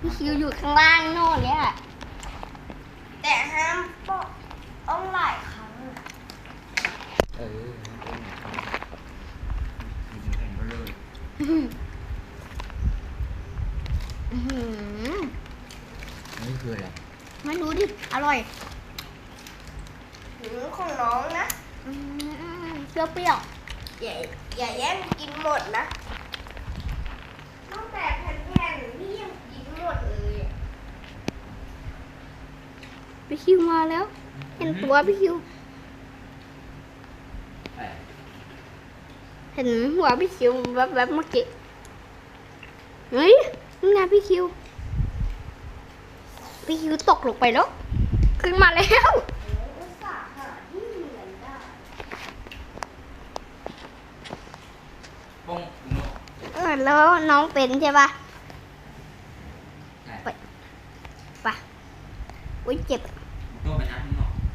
พี่คิวอยู่ข้างล่างโน่นเนี่ยแต่ห้ามบอกต้องหลายครั้งอะเออกินแข่งก็เลยอื้อหือนี่คืออะไรไม่รู้ดิ อร่อย หรือของน้องนะ อืมเปรี้ยวๆ อย่าอย่าแย่งกินหมดนะตั้งแต่แผ่นๆนี่ยังกินหมดเลยอะ ๆ พี่คิวมาแล้ว เห็นตัวพี่คิวแปดเห็นหัวพี่คิวแวบๆเมื่อกี้ เฮ้ยนี่ไงพี่คิว พี่คิวตกลงไปแล้ว ขึ้นมาแล้วอุตส่าห์หาที่เหมือนได้ป้องอุโนเออแล้วน้องเป็นใช่ปะใช่ปะอุ้ยเจ็บ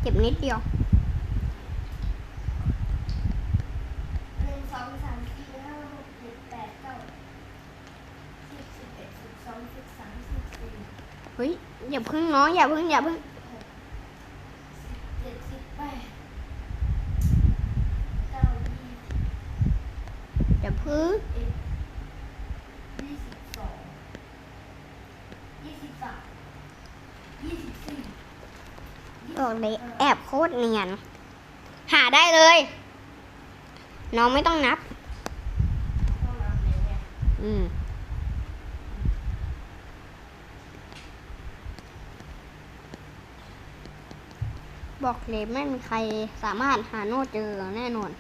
เจ็บนิดเดียวหนึ่งสองสามสี่ห้าหกเจ็ดแปดเก้าสิบสิบเอ็ดสิบสองสิบสามสิบสี่เฮ้ยอย่าพึ่งน้องอย่าพึ่งอย่าพึ่ง เจ็ดสิบแปดเก้ายี่สิบ อย่าพึ่ง เอ็ดยี่สิบสองยี่สิบสามยี่สิบสี่ บอกเลยแอบโค ตรเนียน หาได้เลย น้องไม่ต้องนับต้องนับเลยเนี่ยอืมบอกเลยไม่มีใครสามารถหาโน้ตเจอแน่นอน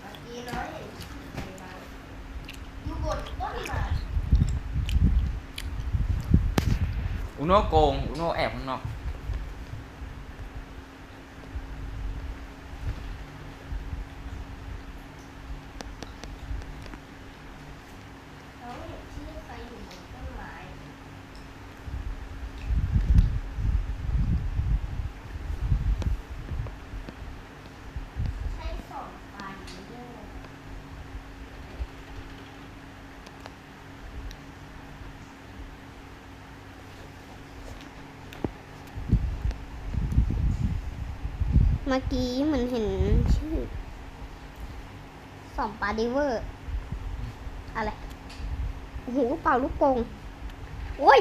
เมื่อกี้น้อยเห็นชื่อใครมาอยู่บนต้นไม้อุโนโกงอุโนแอบข้างนอก น้องเห็นชื่อใครอยู่บนต้นไม้ใช่สองปลาดีเดอร์ เมื่อกี้เหมือนเห็นชื่อสองปาดิเวอร์ อะไร โอ้โหเป่าลูกโป่งโอ้ย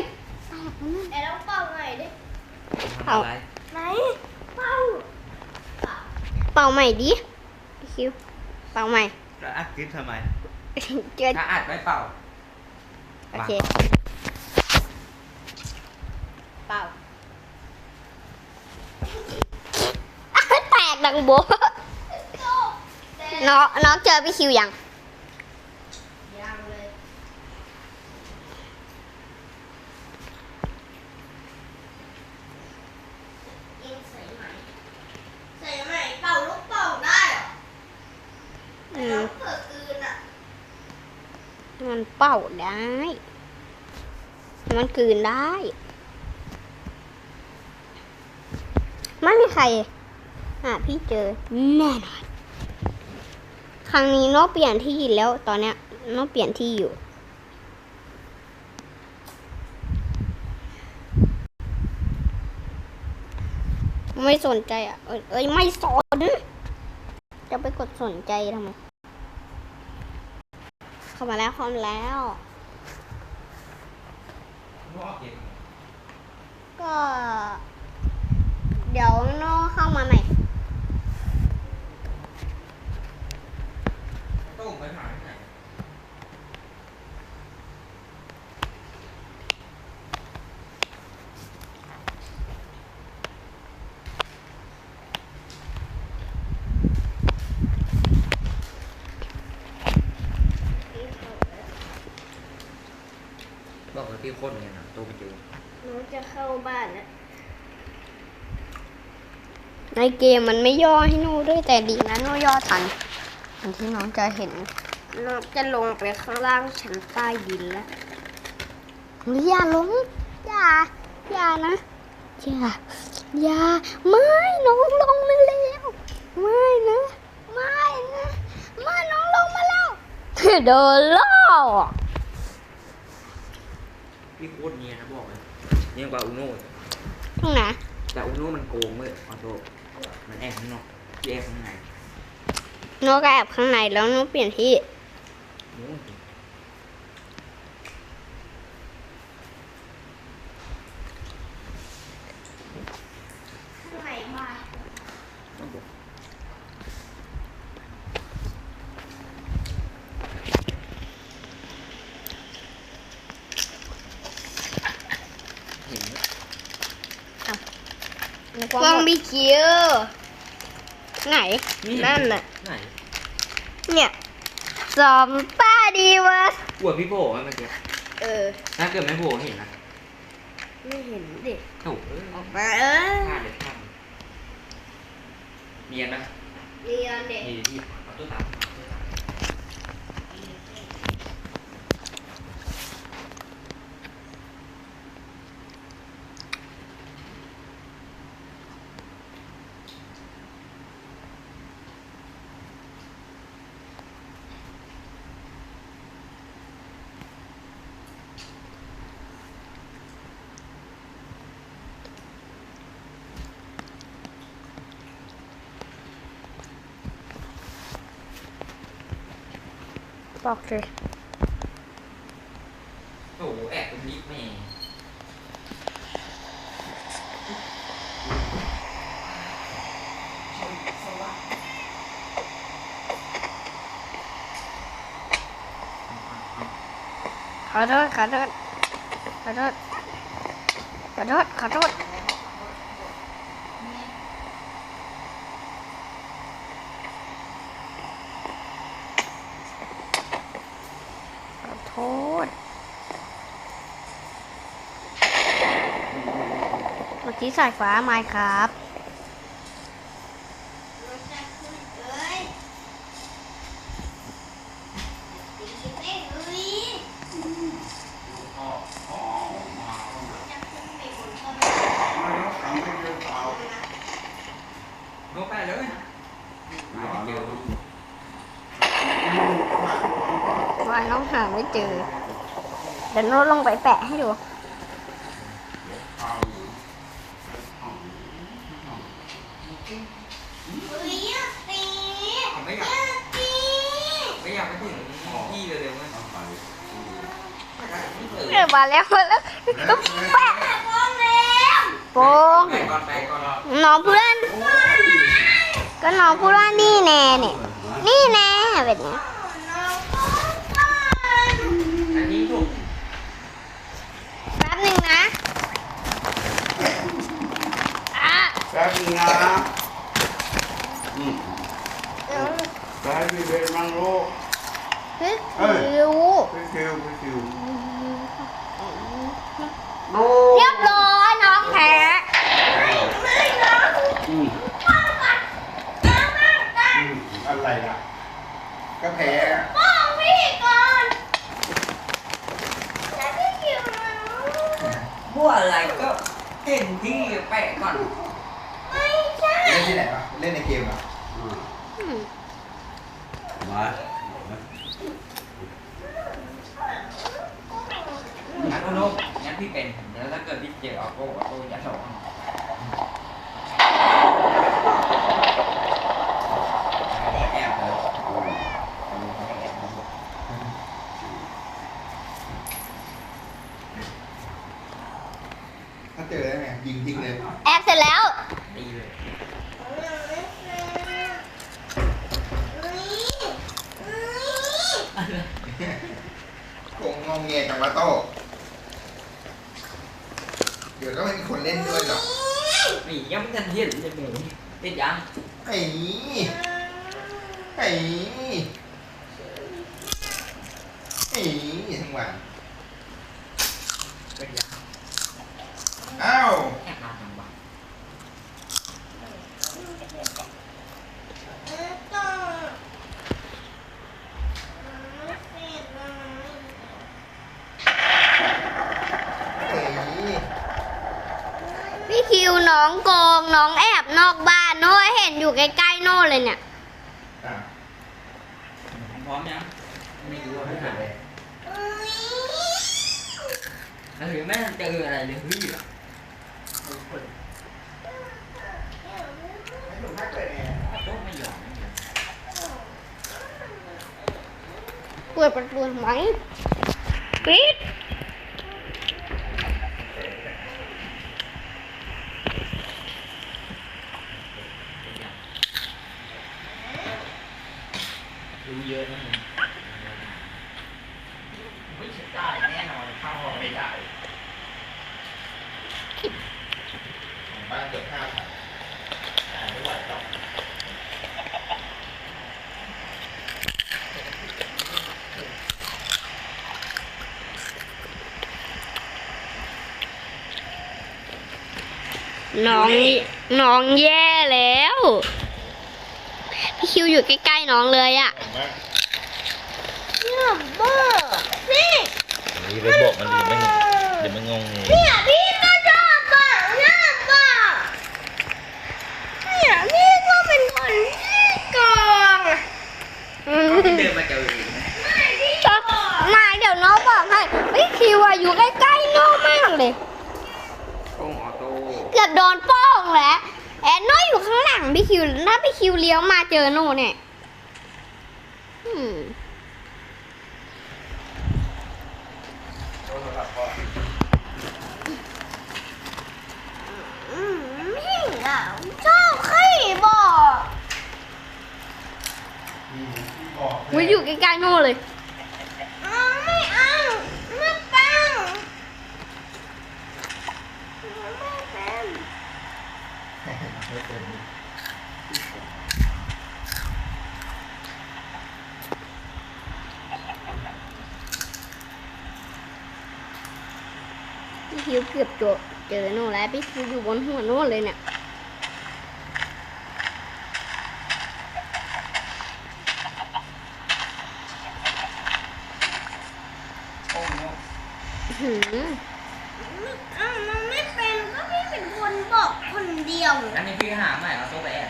แตกแล้วนั่นไอ้ต้องเป่าหน่อยดิทำอะไรไหนเป่าเป่าเป่าใหม่ดิพี่คิวเป่าใหม่แล้วอัดคลิปทำไมเจอถ้าอัดไม่เป่า โอเค เป่า แตก ดังโบะโตแต่น้องน้องเจอพี่คิวยังยังเลยยิงใส่ไหมใส่ไหมเป่าลูกโป่งได้เหรออืแต่มน้องเผื่อกลืนอะมันเป่าได้ มันกลืนได้ ไม่มีใคร หาพี่เจอแน่นอนครั้งนี้โน้ตเปลี่ยนที่แล้วตอนเนี้ยโน้ตเปลี่ยนที่อยู่ไม่สนใจอะเอ้ยเอ้ย ไม่สน จะไปกดสนใจทำไม เข้ามาแล้วเข้ามาแล้วอุโนออกเกมก็ เดี๋ยวโน้เข้ามาใหม่ ต้องไปหาที่ไหนบอกว่าที่โคตรเนี่ยนะตัวไปเจอน้องจะเข้าบ้านแล้วในเกมมันไม่ย่อให้โน้ด้วยแต่ดีนะโน้ย่อทัน อันที่น้องจะเห็นน้องจะลงไปข้างล่างชั้นใต้ดินแล้วอย่าลงอย่าอย่านะอย่าอย่าไม่น้องลงมาแล้วไม่นะไม่นะไม่น้องลงมาแล้วโดนล่อพี่โคตรเนียนนะบอกเลยเนียนกว่าอุโน่อีกตรงไหนแต่อุโน่มันโกงเว้ยออโต้มันแอบข้างนอกพี่แอบข้างในโนกแอบข้างในแล้วโนเปลี่ยนที่นู้นสิข้างในบ้านเห็นไหมกล้องบีคิวไหน นั่นน่ะ ไหนเนี่ยซอมป้าดีเวอร์สอวดพี่โผล่ไหมเมื่อกี้เออถ้าเกิดไม่โผล่เห็นนะไม่เห็นดิโถ่เอ้ยออกมาเออพลาดเลยพลาดเนียนนะเรียนเด็กนี่ที่เอาตัวตา บอกเลยโอ้โหแอบตรงนี้แม่ขอโทษขอโทษขอโทษขอโทษขอโทษขอโทษ เมื่อกี้สายฟ้าไมครับน้อ้ยจะขึ้นไปบนต้นไม้ลงไปเลยไม่เจอว่าน้องหาไม่เจอ เดี๋ยวโน้ตลงไปแปะให้ดู เอ้ยอย่าตี ผมไม่อ อยาก ย่าตี ไม่อยากไปถึงพี่เร็วๆเว้ยไม่เจอเออมาแล้วมาแล้วก็แปะโป้งแล้วโป้งไปก่อนไปก่อนน้องเพื่อนก็น้องพูดว่านี่แน่เนี่ยนี่แน่แบบนี้ น้องโป้งก่อน อันนี้ถูก แป๊บหนึ่งนะอะ แป๊บนึงนะอืมแป๊บพี่เป็นมังลูก เฮ้ย เอ้ย รู้ พี่คิวพี่คิว เรียบร้อยน้องแพ้ ไม่น้อง อืม ป้องก่อนน้องนั่งได้ อืมอะไรล่ะ ก็แพ้ ป้องพี่ก่อนแล้วพี่คิวน้อง บัวอะไรก็เห็นที่แปะก่อน ไม่ใช่ เล่นที่ไหนวะเล่นในเกมเหรอ อืม มา งั้นโน้ตงั้นพี่เป็นแล้วถ้าเกิดพี่เจอออโต้ออโต้อย่าส่งแอบเลย ถ้าเจอได้ไงยิงทิ้งเลย แอบเสร็จแล้ว ตีเลย โก งงงเงียจังวะโต้เดี๋ยวก็ไม่มีคนเล่นด้วยหรอกหมียังไม่ทันเห็นเลยหมูติดยังไอ้ไอ้ไอ้ทั้งวันเป็นยังอ้าว แอบมาทำบ้า ไอ้ พี่คิวน้องโกงน้องแอบนอกบ้านโน้ยเห็นอยู่ใกล้ๆโน่เลยเนี่ย อะ พร้อมยังไม่รู้ว่าไม่หาเลย อ หรือแม่เจออะไรเลยเฮ้ยอะ ให้หนูให้เปิดแอร์ ออโต้ไม่ยอมไม่ยอม เปิดประตูทำไมปิด รู้เยอะนะมึง ไม่ใช่ได้แน่นอนเข้าห้องไม่ได้ของบ้านเกือบห้าพันแต่ไม่ไหวหรอก น้องน้องแย่แล้ว พี่คิวอยู่ใกล้ๆน้องเลยอะ เห็นไหม เนี่ยเบอร์พี่ นี่ไปบอกมันดิมันเดี๋ยวมันงงเอง เนี่ยพี่ก็ชอบบอกเนี่ยบอกเนี่ยพี่ก็เป็นคนที่โกง เขาที่เดินมาเจอเองนะ ไม่พี่ ก็มาเดี๋ยวน้องบอกให้พี่คิวอะอยู่ใกล้ๆน้องมากเลย โต้งออโต้ เกือบโดนโป้งแล้วแอนน้อยอยู่ข้างหลังพี่คิวถ้าพี่คิว เลี้ยวมาเจอโน่เนี่ยอืม โทรศัพท์พ่อ อืมพี่อะชอบขี้บอก มีที่บอก วิอยู่ใกล้ๆโน่เลย อืมไม่เอาไม่เป็นไม่เป็น พี่คิวเกือบเจอเจอโน่แล้วพี่คิวอยู่บนหัวโน่เลยเนี่ย โต้งเนาะ หืม อะมันไม่เป็นก็พี่เป็นคนบอกคนเดียว อันนี้พี่หาใหม่ออโต้ไปแอบ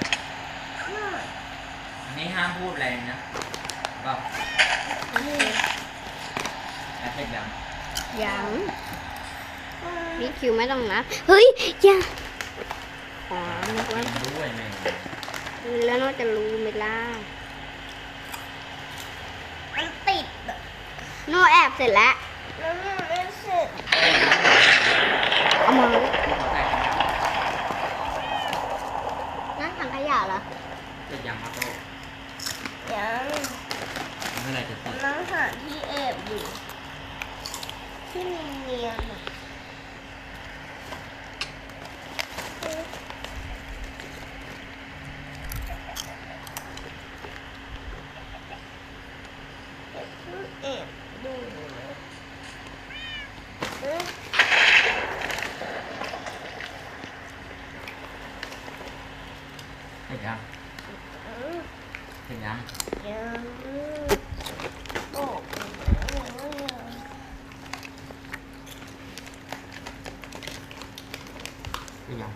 อันนี้ห้ามพูดอะไรนะแบบแอบเช็คดัง ยังพี่คิวไม่ต้องนับ เฮ้ยอย่าอ๋อนึกว่าด้วยแม่งแล้วโน่จะรู้ไหมล่ะมันติดอะโน่แอบเสร็จแล้วแล้วมันไม่เสร็จเอามาที่เขาใส่กันนั่งถังขยะเหรอจะยังออโต้ยังเมื่อไหรจะติดกำลังหาที่แอบอยู่ที่เนียนๆอะแอบดูนะเอ๊ะ เห็นยัง อืม เห็นยัง ยังบอกเลยนะว่ายัง เห็นยัง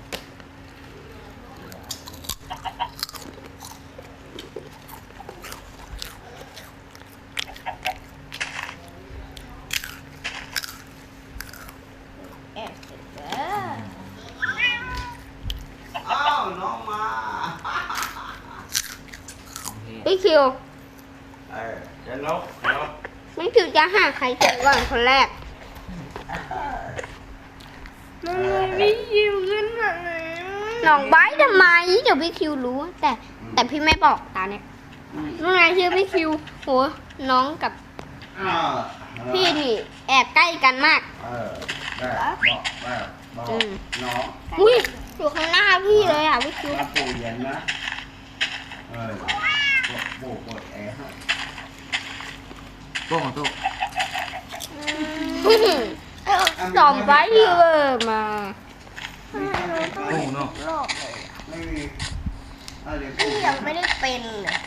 แอบเสร็จแล้ว อ้าวน้องมา ของพี่ พี่ คิวเออเดี๋ยวนกนกพี่คิวจะหาใครเจอก่อนคนแรกมันเลยไม่ยิวขึ้นมาเลยน้องไบร์ททำไมเดี๋ยวพี่คิวรู้ แต่ แต่พี่ไม่บอกตาเนี่ยน้องนายชื่อพี่คิวโหน้องกับอ้าวพี่นี่ แอบใกล้กันมาก เออได้บอกแม่บอกอืมน้องอุ้ยอยู่ข้างหน้าพี่เลยอะพี่คิวมาปูเย็นนะเออปูเปิดแอร์ให้ โต้งออโต้สองไบร์ทเวอร์มาโต้งเนาะรอบเลยไม่มีเอาเดี๋ยวปูพี่ยังไม่ได้เป็นเลย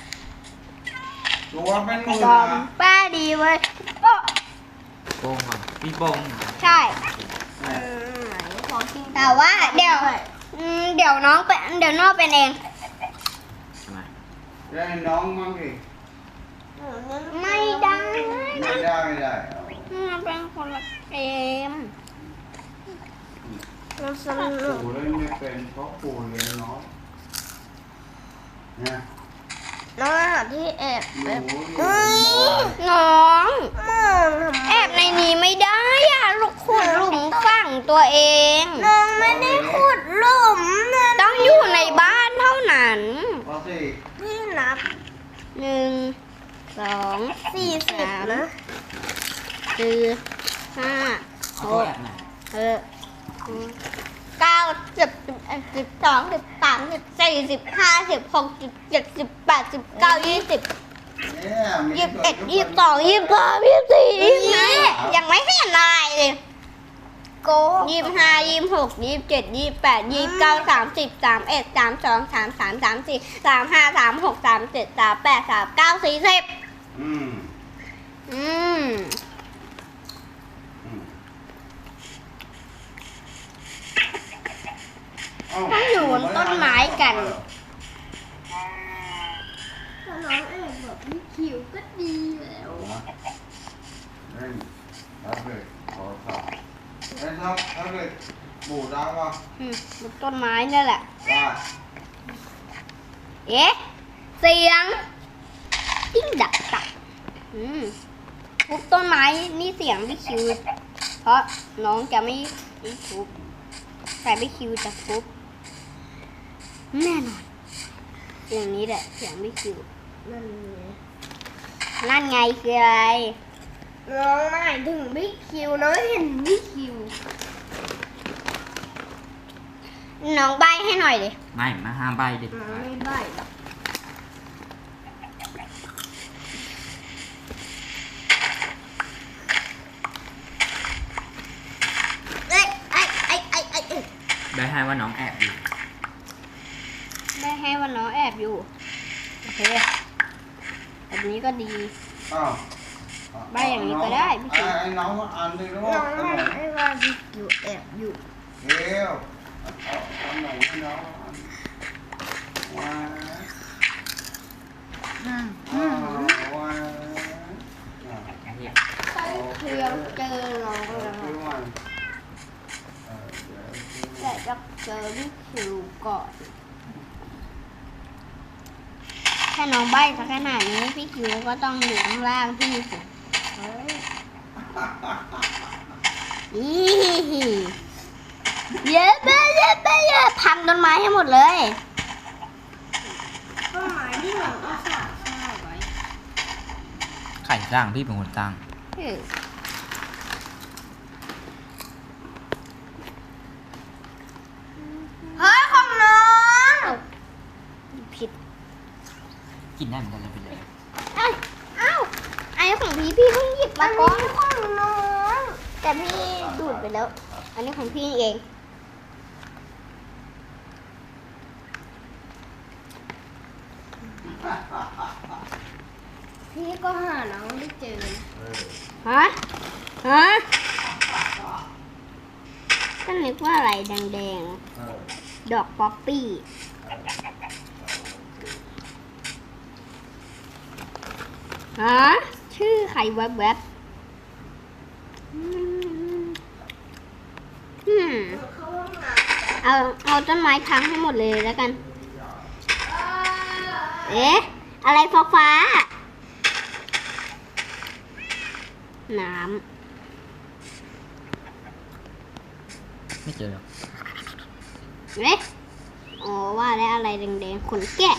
ตัวเป็นหมื่นบอมนะป้าดีเว้ยโอ้โป้งอะพี่โป้งใช่แม่ไหนขอกินแต่ว่าเดี๋ยวอืมเดี๋ยวน้องเป็นเดี๋ยวน้องเป็นเองทำไมได้น้องมั่งดิไม่ได้ ไม่ได้ไม่ได้น้องเป็นคนละเกมอมันสนุกปู่เล่นไม่เป็นเพราะปู่เรียนน้อยเนี่ยน้องที่แอบหแบนูบเรียนน้อยน้อง มองทำไมแอบในนี้ไม่ได้อะลูกขุดหลุมฝังตัวเอง น้องไม่ได้ขุดหลุมนะต้องอยู่ในบ้านเท่านั้นพอสิพี่นับหนึ่ง สองสี่สิบนะสี่ห้าเอาหโต้กแอบไหนเออเก้าสิบสิบเอ็ดสิบสองสิบสามสิบสี่สิบห้าสิบหกสิบเจ็ดสิบแปดสิบเก้ายี่สิบเนี่ยมียี่สิบตัวเอ็ดทุกยี่สิบคนสองยี่สิบสามยี่สิบสี่ยี่สิบห้ายังไม่เห็นอะไรเลยโกยี่สิบห้ายี่สิบหกยี่สิบเจ็ดยี่สิบแปดยี่สิบเก้าสามสิบสามเอ็ดสามสองสามสามสามสี่สามห้าสามหกสามเจ็ดสามแปดสามเก้าสี่สิบ อืมอืมอืมต้องอยู่บนต้นไม้กัน ถ้าน้องแอบแบบไม่คิวก็ดีแล้วเล่นแล้วเลยขอสอบเล่นครับแล้วเลยปู่ได้ปะอืมบนต้นไม้นี่แหละ ได้ เอ๊ะ เสียง จิ้งดักตักอืมทุบต้นไม้นี่เสียงพี่คิว เพราะน้องจะไม่ไม่ทุบแต่พี่คิวจะทุบแน่นอนเสียงนี้แหละเสียงพี่คิวนั่นไงนั่นไงคืออะไรน้องหมายถึงบิ๊กคิวน้องเห็นบิ๊กคิว น้องใบให้หน่อยดิ ไม่มาห้ามใบเด็ดน้องขาดไม่ใบหรอก เอ้ยไอ้ไอ้ไอ้ไอ้เอ้ย ได้ให้ว่าน้องแอบอยู่ ได้ให้ว่าน้องแอบอยู่ โอเค แบบนี้ก็ดี อ้าวใบอย่างนี้ก็ได้พี่ไอ้คิวไอ้น้องอ่านดิลูน้กองขนไม่มได้ว่าบิ๊กคิวแอบอยู่เร็วเอาขนมให้น้องอ่านว้าวอ้าวว้าวอะ เรียก เคียวเจอน้องแล้ว ซื้อมันเออเดี๋ยวซื้อ แต่ จะเจอพี่คิวก่อนถ้าน้องใบสักขนาดนี้พี่คิวก็ต้องอยู่ข้างล่างพี่สิอีเย้เบ้เย้เบ้เย้พังต้นไม้ให้หมดเลยต้นไม้ที่หนูอุตส่าห์สร้างไว้ไข่สร้างพี่เป็นคนสร้าง เออ เฮ้ยของน้อง ผิด กินได้เหมือนกันเลยไปเลยเอ้ยเอ้าไอ้ของพี่พี่เพิ่งหยิบมาก่อนของน้องแต่พี่ดูดไปแล้ว อันนี้ของพี่เองพี่ก็หาน้องไม่เจอเออฮะฮะก็นึกว่าอะไรแดงเออๆดอกป๊อปปี้ ฮะชื่อใครแวบๆอืมอืมเข้าห้องน้เอาเอาต้นไม้พังให้หมดเลยแล้วกันำเอ๊ะ อะไรฟ้าฟ้าๆน้ไม่เจอหรอกำเอ๊ะอ๋อว่าแล้วอะไรแดงๆขนแกะ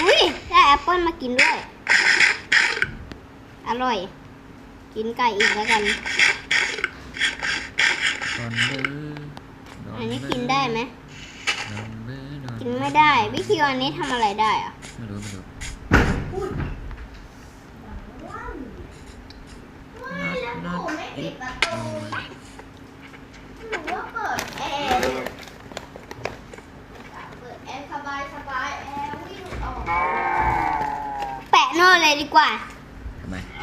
อุ้ยได้แอปเปิลมากินด้วย อร่อย กินไก่อีกแล้วกันนอนเบอร์อันนี้กินได้ไหมนอนเบอร์นอนกินไม่ได้วิธีอันนี้ทำอะไรได้อะไม่รู้ไม่รู้ไม่แล้วผมไม่ปิดประตูหนูว่าเปิดแอร์เนี่ยเปิดแอร์สบายสบายแอร์วิ่งออก แปะโน่เลยดีกว่าทำไม เร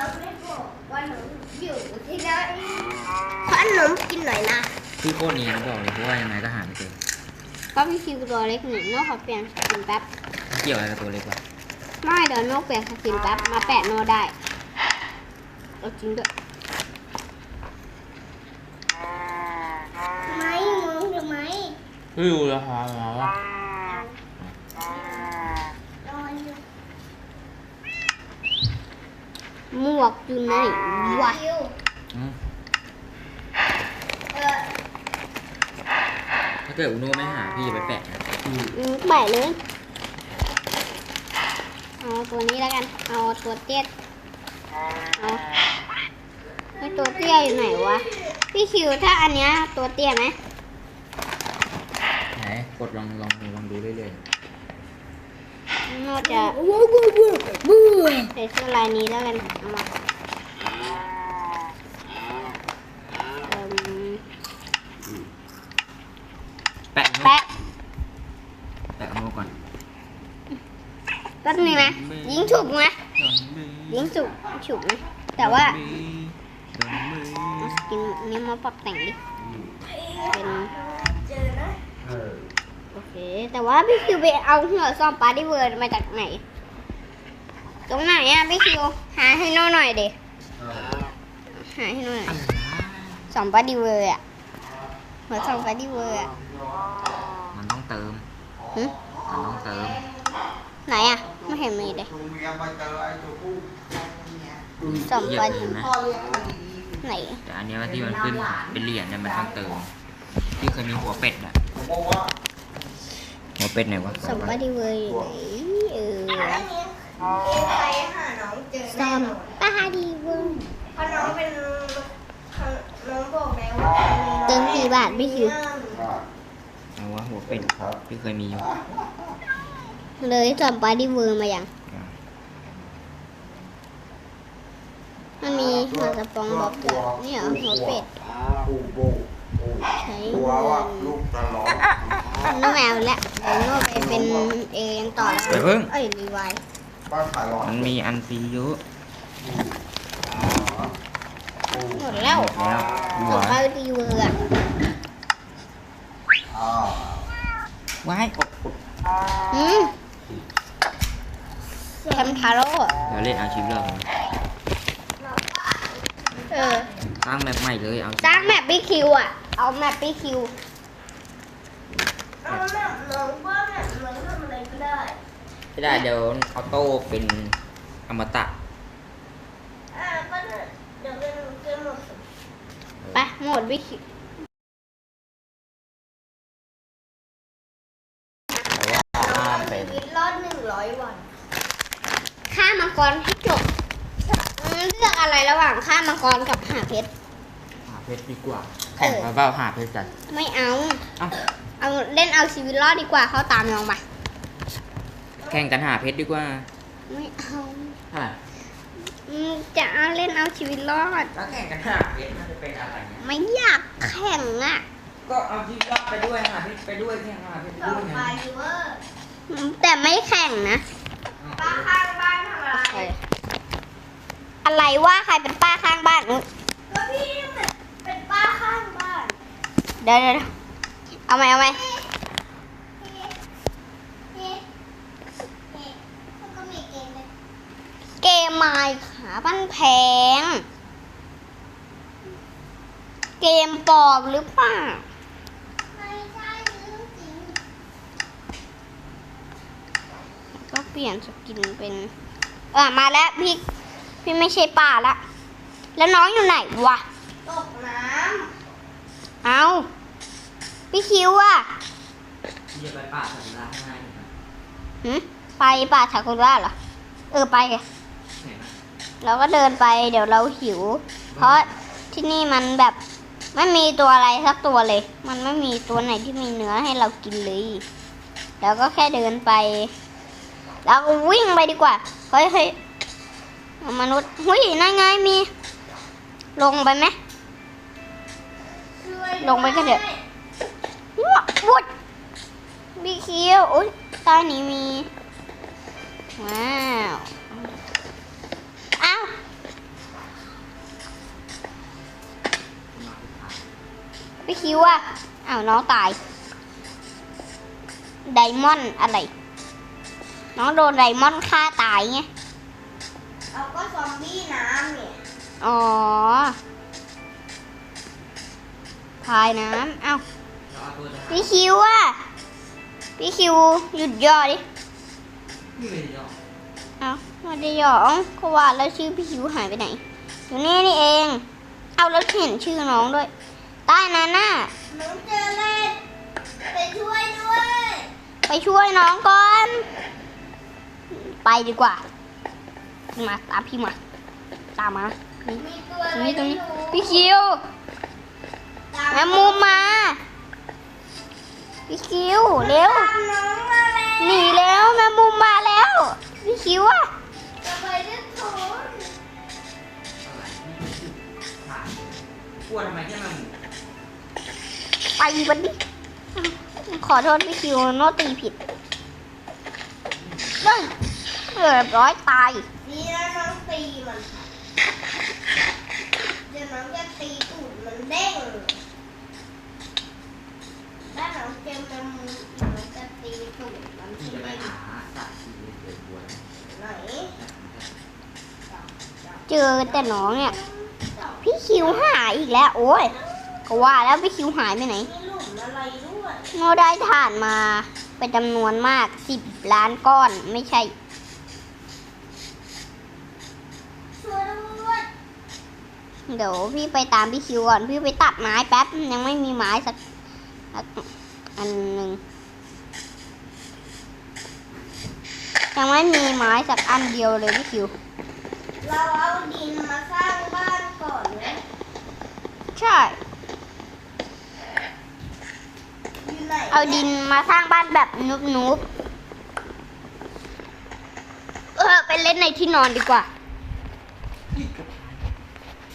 าไม่บอกว่าหนูอยู่ที่ไหนขอหนมกินหน่อยนะพี่โคตรเนียนบอกเลยเพราะว่ายังไงก็หาไม่เจอก็พี่คิวตัวเล็กหนึ่งโน่ขอเปลี่ยนสกินแป๊บเกี่ยวอะไรกับตัวเล็กวะไม่เดี๋ยวโน่เปลี่ยนสกินแป๊บมาแปะโน่ได้เอเอาจริงด้วยไหมมองหรือไหมไม่รู้ราคาแล้วอะ นอนอยู่ ห มวกอยู่ไหนวะคิวอืมเออถ้าเกิดอุโน่ไม่หาพี่จะไปแปะนะอืมแปะเลย เอาตัวนี้แล้วกัน เอาตัวเตี้ยเอาไอตัวเตี้ยอยู่ไหนวะ พี่คิวถ้าอันเนี้ยตัวเตี้ยไหมไหนกดลองลองลองดูเรื่อย น่าจะใส่เสื้อลายนี้แล้วกันเอามาเอิ่มๆแปะอุโน่แปะแปะอุโน่ก่อนแป๊บนึงนะยิงฉุกไหมยิงฉุกฉุกนะแต่ว่าเอาสกินนี้มาปรับแต่งดิเป็นเจอนะเออ โอเค แต่ว่าพี่คิวไปเอาหัวซ่อมปาร์ตี้เวิร์ดมาจากไหน ตรงไหนอะพี่คิว หาให้โน่หน่อยเด็เออหาให้โน่หน่อยสองปาร์ตี้เวิร์ดอะหัวซ่อมปาร์ตี้เวิร์ดอะมันต้องเติมหึมันต้องเติม ไหนอะ ไม่เห็นมีเลยตัวเมียมาเจอไอ้ตัวผู้สองเหยียปาบร์ตี้เห็นไหมไหน แต่อันเนี้ยที่มันขึ้นเป็นเหรียญเนี่ยมันต้องเติม ที่เคยมีหัวเป็ดอะผมบอกว่า หัวเป็ดไหนวะสองปาร์ตี้เวิร์ดอยู่ไหนเอออันนี้มีใครหาน้องเจอซ่แน่อมนอนปาร์ตี้เวิร์ดเพราะน้องเป็นน้องบอกแล้วว่าเติมกี่บาทพี่คิวอ่าเอาวะหัวเป็ดที่เคยมีอยู่เลยสองปาร์ตี้เวิร์ดมาอย่างมันมีหัวสปองบอกด้วยนี่เหรอหัวเป็ดปูโบปูใช้ตัเงิวนว่าลูกตลอด น้องแมวและเดี๋ยวโน่ไปเป็นเองต่อแล้วเดี๋ยวเพิ่ง เอ้ยรีไวล์บ้านขายร้อนมันมีอันฟรีเยอะปูหมดแล้วหมดแล้วสหัอวงปาร์ตี้เวิร์ดอะอ่าว้ายอืมแคมทาโร่อะเดี๋ยวเล่นเอาชีวิตรอดก่อนเออ สร้างแบบใหม่เลยเอาสร้างแมปปี้คิวอะ เอาแมปปี้คิว เอาแบบน้องว่าแบบน้องทำอะไรก็ได้ไม่ได้เดี๋ยวออโต้เป็นอมตะอ่าก็ได้เดี๋ยวเป็นเกมหมดไปโหมดวิคิวแต่ว่าห้ามเป็นชีวิตรอดหนึ่งร้อยวัน ฆ่ามังกรให้จบอืมเลือกอะไรระหว่างฆ่ามังกรกับหาเพชร หาเพชรดีกว่าแข่งมาเปล่าหาเพชรกันไม่เอา เอ้า เอาเล่นเอาชีวิตรอดดีกว่าเข้าตามน้องไปแข่งกันหาเพชรดีกว่าไม่เอาเท่าไหร่อืมจะเอาเล่นเอาชีวิตรอดแล้วแข่งกันหาเพชรมันจะเป็นอะไรเนี่ยไม่อยากแข่งอะ ก็เอาชีวิตรอดไปด้วยหาเพชรไปด้วยแข่งหาเพชรไปต่อด้วยไปไงเวอร์อืมแต่ไม่แข่งนะป้าข้างบ้านทำอะไรอะไรว่าใครเป็นป้าข้างบ้านอุ๊ยก็พี่เป็นเป็นป้าข้างบ้านเดี๋ยวเดี๋ยว เอาไหมเอาไหมนี่นี่มันก็มีเกมเลยเกมไมค์ขาบ้านแพง เกมปลอมหรือเปล่าไม่ใช่เรื่องจริงก็เปลี่ยนสกินเป็นเออมาแล้วพี่พี่ไม่ใช่ป้าละ แล้วน้องอยู่ไหนวะ ตกน้เอา พี่คิวอะที่จะไปป่าสัตว์ร้ายข้างในนะหึไปป่าชาคุระเหรอ เออไปอะเห็นไหมเราก็เดินไปเดี๋ยวเราหิว เพราะที่นี่มันแบบไม่มีตัวอะไรสักตัวเลย มันไม่มีตัวไหนที่มีเนื้อให้เรากินเลยแล้วก็แค่เดินไป เราวิ่งไปดีกว่า เฮ้ยเฮ้ยมนุษย์เฮ้ยนั่นไงมี ลงไปไหมำช่วยลงไปก็เดี๋ยว ว้าวุดบีคิวอุ้ยใต้นี้มี ว้าวอ้าวบีคิวอะอ้าวน้องตาย ไดมอนด์อะไร น้องโดนไดมอนด์ฆ่าตายไงเราก็ซอมบี้น้ำเนี่ย อ๋อพายน้ำ เอ้า เราเอาตัวจะพี่คิวอะพี่คิวหยุดย่อดิพี่เป็นยอเอ้าไมาได้ย่อเอ้าก็ว่าแล้วชื่อพี่คิวหายไปไหน อยู่นี่นี่เอง เอาแล้วเห็นชื่อน้องด้วย ใต้นั้นน่ะน้องเจอเล่นไปช่วยด้วย ไปช่วยน้องก่อน ไปดีกว่า มาตามพี่มา ตามมานี่มีตัวตอะรงไรนี้ตรงไม่นี้รู้พี่คิวตามแมมมุมมา พี่คิวเร็วตามน้องมาแล้วหนีแล้วแมมมุมมาแล้วพี่คิวอะจะไปด้วยโทนอะไรนี่คือผ่านกลัวทำไมแค่มาหมูไปวันนี้ขอโทษพี่คิวโนตตีผิดเฮ้ยเรียบร้อยตายนี่นะน้องตีมันเดี๋ยวน้องจะตีตูดมันเด้ง ถ้าน้องเจอแมมุมน้องจะตีตูดมันพี่ที่จะไปหาสัตว์ที่เกิดบัวไหนเจอแต่น้องเนี่ย พี่คิวหายอีกแล้ว โอ้ยก็ว่าแล้วพี่คิวหายไปไหนมีหลุมอะไรด้วยได้ถ่านมาเป็นจำนวนมากสิบล้านก้อนไม่ใช่เดี๋ยวพี่ไปตามพี่คิวก่อน พี่ไปตัดไม้แป๊บ ยังไม่มีไม้สัก สักอันหนึ่งยังไม่มีไม้สักอันเดียวเลยพี่คิว เราเอาดินมาสร้างบ้านก่อนนะใช่ อยู่ไหนเอาดินมาสร้างบ้านแบบนุบนุบเออไปเล่นในที่นอนดีกว่า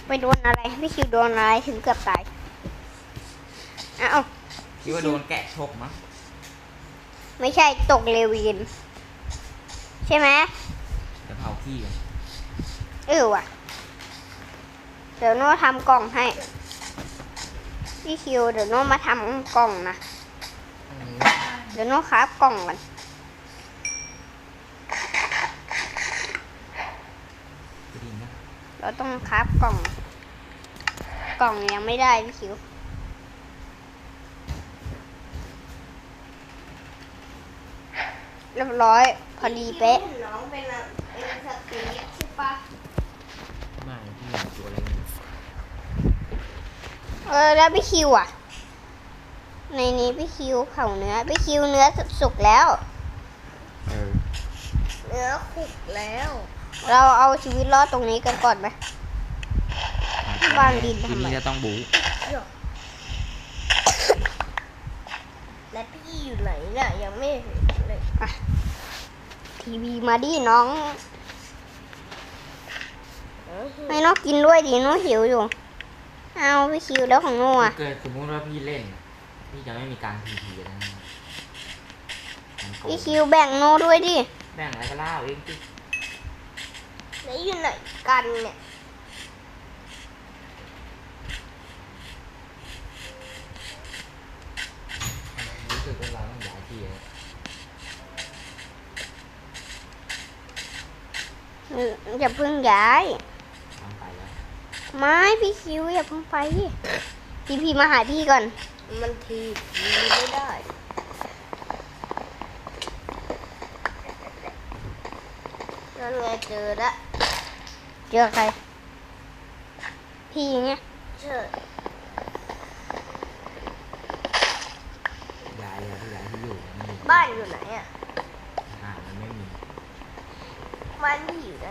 ไปโดนอะไร พี่คิวโดนอะไรถึงเกือบตายอ้าว คิดว่าโดนแกะฉกมั้งไม่ใช่ตกเลวิน ใช่ไหมจะเผาขี้กันเออว่ะ เดี๋ยวโน้ทำกล่องให้พี่คิวเดี๋ยวโน้มาทำกล่องนะ เดี๋ยวโน้คราฟกล่องกันจะดีนะเราต้องคราฟกล่อง กล่องยังไม่ได้พี่คิว รียบร้อย พอดีเป๊ะห็นน้องเป็นอะเป็นสตรีทใช่ปะไม่พี่อยากตัวอะไรเนี่ยเออแล้วพี่คิวอะ ในนี้พี่คิวเผาเนื้อพี่คิวเนื้อสุกแล้ว เออเนื้อขุกแล้ว เราเอาชีวิตรอดตรงนี้กันก่อนไหม วางดินทำไม ทีนี้จะต้องบู๊และพี่อยู่ไหนน่ะยังไม่เห็นเลย ทีวีมาดิน้องให้น้องกินด้วยดิน้องหิวอยู่ เอาพี่คิวแล้วของโน่อะเกิดสมมติว่าพี่เล่น พี่จะไม่มีการทีทีนะมันโกงพี่คิวแบ่งโน่ด้วยดิ แบ่งอะไรก็เล่าเองที่แล้วอยู่ไหนกันเนี่ย รู้สึกว่าเราต้องย้ายที่แล้ว เอออย่าเพิ่งย้าย ต้องไปแล้วไม่พี่คิวอย่าเพิ่งไปดิพี่พี่มาหาพี่ก่อน มันทีทีไม่ได้ นั่นไงเจอละเจอใคร พี่เนี่ยเชิญย้ายเลยที่ย้ายที่อยู่มันอยู่บ้านอยู่ไหนอะ อาหาร มันไม่มีบ้านที่อยู่ไหน